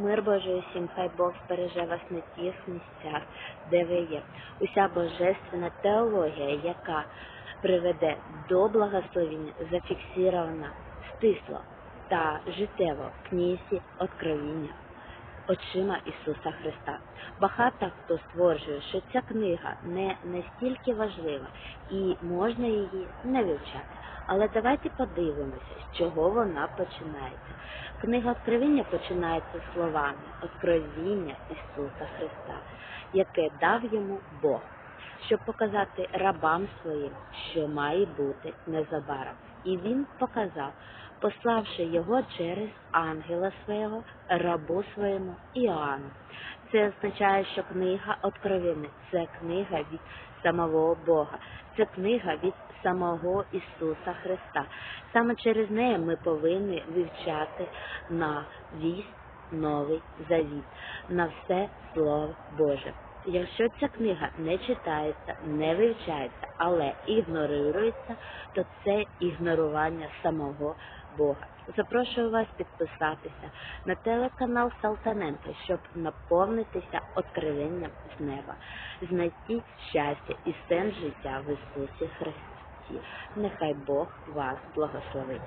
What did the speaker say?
Мир Божий усім, хай Бог збереже вас на тих місцях, де ви є. Уся божественна теологія, яка приведе до благословення, зафіксована стисло та життєво в книзі Откровіння очима Ісуса Христа. Багато хто стверджує, що ця книга не настільки важлива і можна її не вивчати. Але давайте подивимося, з чого вона починається. Книга Откровіння починається словами Откровіння Ісуса Христа, яке дав йому Бог, щоб показати рабам своїм, що має бути незабаром. І він показав, пославши його через ангела свого, рабу своєму Іоанну. Це означає, що книга Откровення – це книга від самого Бога, це книга від самого Ісуса Христа. Саме через неї ми повинні вивчати на вісь Новий Завіт, на все Слово Боже. Якщо ця книга не читається, не вивчається, але ігнорується, то це ігнорування самого Бога. Запрошую вас підписатися на телеканал Салтаненко, щоб наповнитися откровенням з неба, знайти щастя і сенс життя в Ісусі Христі. Нехай Бог вас благословить.